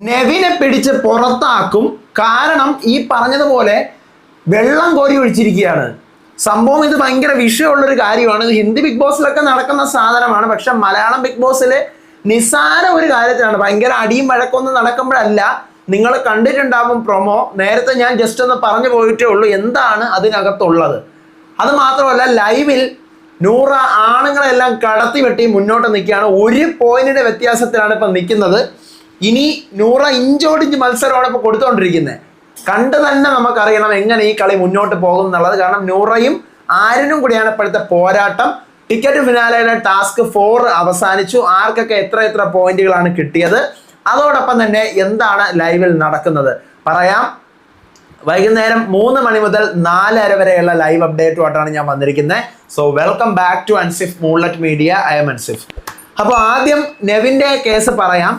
നെവിനെ പിടിച്ച് പുറത്താക്കും. കാരണം ഈ പറഞ്ഞതുപോലെ വെള്ളം കോരി ഒഴിച്ചിരിക്കുകയാണ്. സംഭവം ഇത് ഭയങ്കര വിഷയമുള്ളൊരു കാര്യമാണ്. ഇത് ഹിന്ദി ബിഗ് ബോസിലൊക്കെ നടക്കുന്ന സാധനമാണ്. പക്ഷെ മലയാളം ബിഗ് ബോസിൽ നിസ്സാര ഒരു കാര്യത്തിലാണ് ഭയങ്കര അടിയും വഴക്കൊന്നും നടക്കുമ്പോഴല്ല. നിങ്ങൾ കണ്ടിട്ടുണ്ടാവും പ്രൊമോ. നേരത്തെ ഞാൻ ജസ്റ്റ് ഒന്ന് പറഞ്ഞു പോയിട്ടേ ഉള്ളൂ. എന്താണ് അതിനകത്തുള്ളത്? അത് മാത്രമല്ല ലൈവിൽ നൂറ ആണുങ്ങളെല്ലാം കടത്തി വെട്ടി മുന്നോട്ട് നിൽക്കുകയാണ്. ഒരു പോയിന്റിന്റെ വ്യത്യാസത്തിലാണ് ഇപ്പം നിൽക്കുന്നത്. ഇനി നൂറ ഇഞ്ചോടിഞ്ച് മത്സരമാണ് ഇപ്പോൾ കൊടുത്തുകൊണ്ടിരിക്കുന്നത് കണ്ട് തന്നെ നമുക്കറിയണം എങ്ങനെ ഈ കളി മുന്നോട്ട് പോകും എന്നുള്ളത്. കാരണം നൂറയും ആരനും കൂടിയാണ് ഇപ്പോഴത്തെ പോരാട്ടം. ടിക്കറ്റ് ഫിനാലയുടെ ടാസ്ക് ഫോർ അവസാനിച്ചു. ആർക്കൊക്കെ എത്ര എത്ര പോയിന്റുകളാണ് കിട്ടിയത്? അതോടൊപ്പം തന്നെ എന്താണ് ലൈവിൽ നടക്കുന്നത്? പറയാം. വൈകുന്നേരം മൂന്ന് മണി മുതൽ നാലര വരെയുള്ള ലൈവ് അപ്ഡേറ്റുമായിട്ടാണ് ഞാൻ വന്നിരിക്കുന്നത് so welcome back to Ansif Moonlet media I am Ansif അപ്പോൾ ആദ്യം നെവിന്റെ കേസ് പറയാം.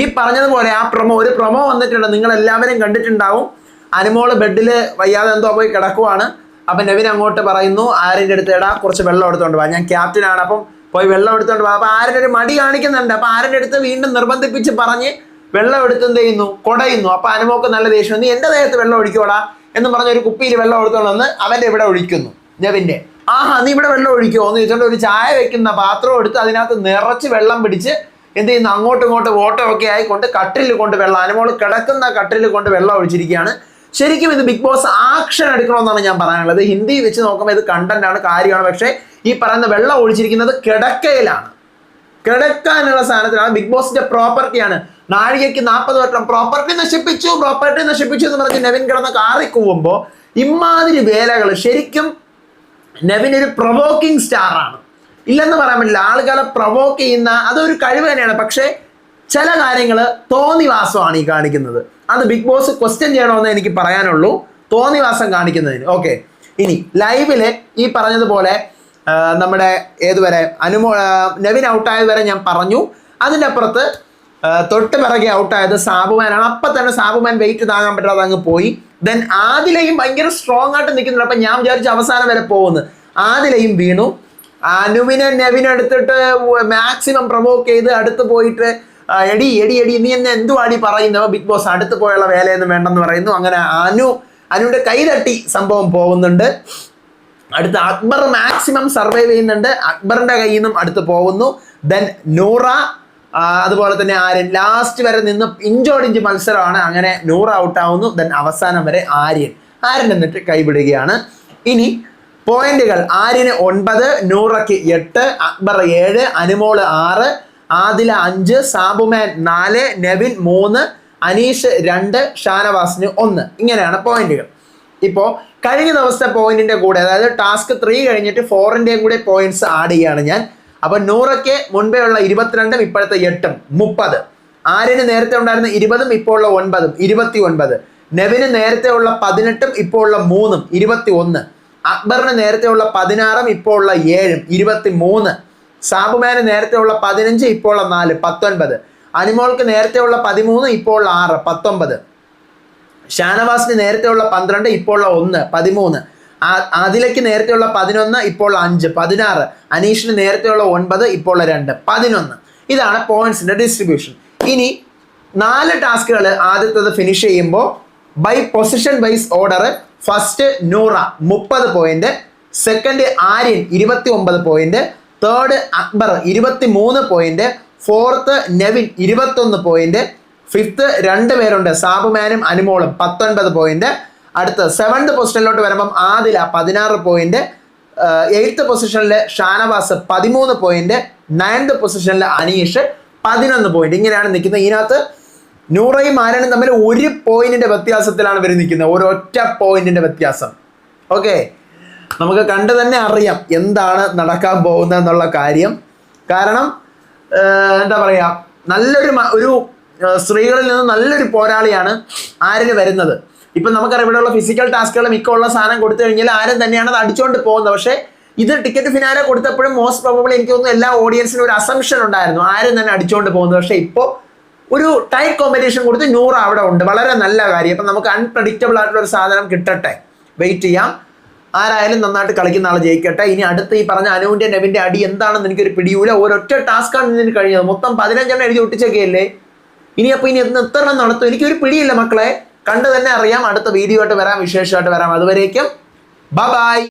ഈ പറഞ്ഞതുപോലെ ആ പ്രൊമോ ഒരു പ്രൊമോ വന്നിട്ടുണ്ട്. നിങ്ങൾ എല്ലാവരും കണ്ടിട്ടുണ്ടാവും. അനുമോൾ ബെഡിൽ വയ്യാതെ എന്തോ പോയി കിടക്കുവാണ്. അപ്പം നെവിൻ അങ്ങോട്ട് പറയുന്നു ആരിന്റെ അടുത്ത് ഇടാ കുറച്ച് വെള്ളം എടുത്തോണ്ട് വാ. ഞാൻ ക്യാപ്റ്റനാണ് അപ്പം പോയി വെള്ളം എടുത്തോണ്ട് വാ. അപ്പം ആരുടെ ഒരു മടി കാണിക്കുന്നുണ്ട്. അപ്പം ആരുടെ അടുത്ത് വീണ്ടും നിർബന്ധിപ്പിച്ച് പറഞ്ഞ് വെള്ളം എടുത്ത് എന്ത് ചെയ്യുന്നു? കൊടയുന്നു. അപ്പൊ അനുമോക്ക് നല്ല ദേഷ്യം നീ എന്റെ ദേഹത്ത് വെള്ളം ഒഴിക്കോടാ എന്ന് പറഞ്ഞ ഒരു കുപ്പിയിൽ വെള്ളം എടുത്തോണ്ട് വന്ന് അവന്റെ ഇവിടെ ഒഴിക്കുന്നു ജവിന്റെ ആഹാ നീ ഇവിടെ വെള്ളം ഒഴിക്കുമോ എന്ന് ചോദിച്ചോണ്ട് ഒരു ചായ വെക്കുന്ന പാത്രം എടുത്ത് അതിനകത്ത് നിറച്ച് വെള്ളം പിടിച്ച് എന്ത് ചെയ്യുന്നു? അങ്ങോട്ടും ഇങ്ങോട്ടും ഓട്ടമൊക്കെ ആയിക്കൊണ്ട് കട്ടിലിൽ കൊണ്ട് വെള്ളം അനുമോൾ കിടക്കുന്ന കട്ടിലിൽ കൊണ്ട് വെള്ളം ഒഴിച്ചിരിക്കുകയാണ്. ശരിക്കും ഇത് ബിഗ് ബോസ് ആക്ഷൻ എടുക്കണമെന്നാണ് ഞാൻ പറയാനുള്ളത്. ഹിന്ദി വെച്ച് നോക്കുമ്പോൾ ഇത് കണ്ടന്റ് ആണ് കാര്യമാണ്. പക്ഷേ ഈ പറയുന്ന വെള്ളം ഒഴിച്ചിരിക്കുന്നത് കിടക്കയിലാണ്. കിടക്കാനുള്ള സാധനത്തിലാണ് ബിഗ് ബോസിന്റെ പ്രോപ്പർട്ടിയാണ്. നാഴികയ്ക്ക് നാൽപ്പത് വട്ടം പ്രോപ്പർട്ടി നശിപ്പിച്ചു പ്രോപ്പർട്ടി നശിപ്പിച്ചു എന്ന് പറഞ്ഞ് നെവിൻ കിടന്ന് കാറി കൂവുമ്പോൾ ഇമാതിരി വേലകൾ ശരിക്കും നെവിൻ ഒരു പ്രൊവോക്കിംഗ് സ്റ്റാർ ആണ്. ഇല്ലെന്ന് പറയാൻ പറ്റില്ല. ആളുകളെ പ്രൊവോക്ക് ചെയ്യുന്ന അതൊരു കഴിവ് തന്നെയാണ്. പക്ഷേ ചില കാര്യങ്ങൾ തോന്നിവാസമാണ് ഈ കാണിക്കുന്നത്. അത് ബിഗ് ബോസ് ക്വസ്റ്റ്യൻ ചെയ്യണമെന്ന് എനിക്ക് പറയാനുള്ളൂ. തോന്നിവാസം കാണിക്കുന്നതിന്. ഓക്കെ ഇനി ലൈവിൽ ഈ പറഞ്ഞതുപോലെ നമ്മുടെ ഏതുവരെ അനുമോ നവീൻ ഔട്ടായത് വരെ ഞാൻ പറഞ്ഞു. അതിന്റെ അപ്പുറത്ത് തൊട്ട് പിറകെ ഔട്ടായത് സാബുമാനാണ്. അപ്പം തന്നെ സാബുമാൻ വെയിറ്റ് താങ്ങാൻ പറ്റാതെ അങ്ങ് പോയി. ദെൻ ആദിലയും ഭയങ്കര സ്ട്രോങ് ആയിട്ട് നിൽക്കുന്നുണ്ട്. അപ്പം ഞാൻ വിചാരിച്ചു അവസാനം വരെ പോകുന്നു. ആദിലയും വീണു. അനുവിനെ നെവിനെ എടുത്തിട്ട് മാക്സിമം പ്രൊവോക്ക് ചെയ്ത് അടുത്ത് പോയിട്ട് എടി എടി എടി നീ എന്നെ എന്തുവാടി പറയുന്നവ? ബിഗ് ബോസ് അടുത്ത് പോയുള്ള വേലയൊന്നും വേണ്ടെന്ന് പറയുന്നു. അങ്ങനെ അനു അനുവിന്റെ കൈ തട്ടി സംഭവം പോകുന്നുണ്ട്. അടുത്ത അക്ബർ മാക്സിമം സർവൈവ് ചെയ്യുന്നുണ്ട്. അക്ബറിന്റെ കയ്യിൽ നിന്നും അടുത്ത് പോകുന്നു. ദെൻ നൂറ അതുപോലെ തന്നെ ആര്യൻ. ലാസ്റ്റ് വരെ നിന്ന് ഇഞ്ചോടിഞ്ച് മത്സരമാണ്. അങ്ങനെ നൂറ് ഔട്ടാവുന്നു ദെൻ അവസാനം വരെ ആര്യൻ. ആര്യൻ എന്നിട്ട് കൈവിടുകയാണ്. ഇനി പോയിന്റുകൾ ആര്യന് ഒൻപത് നൂറയ്ക്ക് എട്ട് അക്ബർ ഏഴ് അനുമോൾ ആറ് ആദില അഞ്ച് സാബുമാൻ നാല് നെവിൻ മൂന്ന് അനീഷ് രണ്ട് ഷാനവാസിന് ഒന്ന്. ഇങ്ങനെയാണ് പോയിന്റുകൾ. ഇപ്പോൾ കഴിഞ്ഞ ദിവസത്തെ പോയിന്റിന്റെ കൂടെ അതായത് ടാസ്ക് ത്രീ കഴിഞ്ഞിട്ട് ഫോറിന്റെയും കൂടെ പോയിന്റ്സ് ആഡ് ചെയ്യാണ് ഞാൻ. അപ്പൊ നൂറയ്ക്ക് മുൻപേ ഉള്ള ഇരുപത്തിരണ്ടും ഇപ്പോഴത്തെ എട്ടും മുപ്പത്. ആര്യന് നേരത്തെ ഉണ്ടായിരുന്ന ഇരുപതും ഇപ്പോൾ ഉള്ള ഒൻപതും ഇരുപത്തി ഒൻപത് നെവിന് നേരത്തെ ഉള്ള പതിനെട്ടും ഇപ്പോൾ ഉള്ള മൂന്നും ഇരുപത്തി ഒന്ന് അക്ബറിന് നേരത്തെ ഉള്ള പതിനാറും ഇപ്പോൾ ഉള്ള ഏഴും ഇരുപത്തി മൂന്ന് സാബുമാന് നേരത്തെ ഉള്ള പതിനഞ്ച് ഇപ്പോൾ ഉള്ള നാല് പത്തൊൻപത്. അനിമോൾക്ക് നേരത്തെ ഉള്ള പതിമൂന്ന് ഇപ്പോൾ ഉള്ള ആറ് പത്തൊമ്പത്. ഷാനവാസിന് നേരത്തെ ഉള്ള പന്ത്രണ്ട് ഇപ്പോൾ ഉള്ള ഒന്ന് പതിമൂന്ന്. ആദിലയ്ക്ക് നേരത്തെ ഉള്ള പതിനൊന്ന് ഇപ്പോൾ ഉള്ള അഞ്ച് പതിനാറ്. അനീഷിന് നേരത്തെ ഉള്ള ഒൻപത് ഇപ്പോൾ ഉള്ള രണ്ട് പതിനൊന്ന്. ഇതാണ് പോയിന്റ്സിന്റെ ഡിസ്ട്രിബ്യൂഷൻ ഇനി നാല് ടാസ്കുകൾ ആദ്യത്തത് ഫിനിഷ് ചെയ്യുമ്പോൾ by position wise order first Noora മുപ്പത് പോയിന്റ് സെക്കൻഡ് ആര്യൻ ഇരുപത്തി ഒമ്പത് പോയിന്റ് തേർഡ് അക്ബർ ഇരുപത്തി മൂന്ന് പോയിന്റ് ഫോർത്ത് നെവിൻ ഇരുപത്തൊന്ന് പോയിന്റ് ഫിഫ്ത്ത് രണ്ട് പേരുണ്ട്. സാബുമാനും അനുമോളും പത്തൊൻപത് പോയിന്റ് അടുത്ത സെവൻത് പൊസിഷനിലോട്ട് വരുമ്പം ആദില പതിനാറ് പോയിന്റ് എയ്ത്ത് പൊസിഷനിൽ ഷാനവാസ് പതിമൂന്ന് പോയിന്റ് നയൻത് പൊസിഷനിൽ അനീഷ് പതിനൊന്ന് പോയിന്റ് ഇങ്ങനെയാണ് നിൽക്കുന്നത്. ഇതിനകത്ത് നൂറയും ആരാണും തമ്മിൽ ഒരു പോയിന്റിന്റെ വ്യത്യാസത്തിലാണ് ഇവർ നിൽക്കുന്നത്. ഒരൊറ്റ പോയിന്റിന്റെ വ്യത്യാസം. ഓക്കെ? നമുക്ക് കണ്ടു തന്നെ അറിയാം എന്താണ് നടക്കാൻ പോകുന്നത് എന്നുള്ള കാര്യം. കാരണം എന്താ പറയുക നല്ലൊരു ഒരു സ്ത്രീകളിൽ നിന്ന് നല്ലൊരു പോരാളിയാണ് ആരിന് വരുന്നത്. ഇപ്പം നമുക്കറിയാം ഇവിടെയുള്ള ഫിസിക്കൽ ടാസ്കുകൾ മിക്കുള്ള സാധനം കൊടുത്തു കഴിഞ്ഞാൽ ആരും തന്നെയാണ് അത് അടിച്ചുകൊണ്ട് പോകുന്നത്. പക്ഷേ ഇത് ടിക്കറ്റ് ഫിനാലെ കൊടുത്തപ്പോഴും മോസ്റ്റ് പ്രോബബ്ലി എനിക്ക് തോന്നുന്നു എല്ലാ ഓഡിയൻസിനും ഒരു അസംഷൻ ഉണ്ടായിരുന്നു. ആരും തന്നെ അടിച്ചുകൊണ്ട് പോകുന്നത്. പക്ഷേ ഇപ്പോൾ ഒരു ടൈറ്റ് കോമ്പറ്റീഷൻ കൊടുത്ത് നൂറ് അവിടെ ഉണ്ട്. വളരെ നല്ല കാര്യം. അപ്പം നമുക്ക് അൺപ്രഡിക്റ്റബിൾ ആയിട്ടുള്ള ഒരു സാധനം കിട്ടട്ടെ. വെയിറ്റ് ചെയ്യാം. ആരായാലും നന്നായിട്ട് കളിക്കുന്ന ആൾ ജയിക്കട്ടെ. ഇനി അടുത്ത് ഈ പറഞ്ഞ അനുവിന്റെ നെവിന്റെ അടി എന്താണെന്ന് എനിക്കൊരു പിടിയൂല. ഒരൊറ്റ ടാസ്ക്കാണ് ഇതിന് കഴിഞ്ഞത് മൊത്തം പതിനഞ്ചെണ്ണം എഴുതി ഒട്ടിച്ചൊക്കെയല്ലേ? ഇനി അപ്പോൾ ഇനി എന്ന് എത്ര നടത്തും. എനിക്കൊരു പിടിയില്ല മക്കളെ. കണ്ടു തന്നെ അറിയാം. അടുത്ത വീഡിയോ ആയിട്ട് വരാം. വിശേഷമായിട്ട് വരാം. അതുവരേക്കും. ബൈ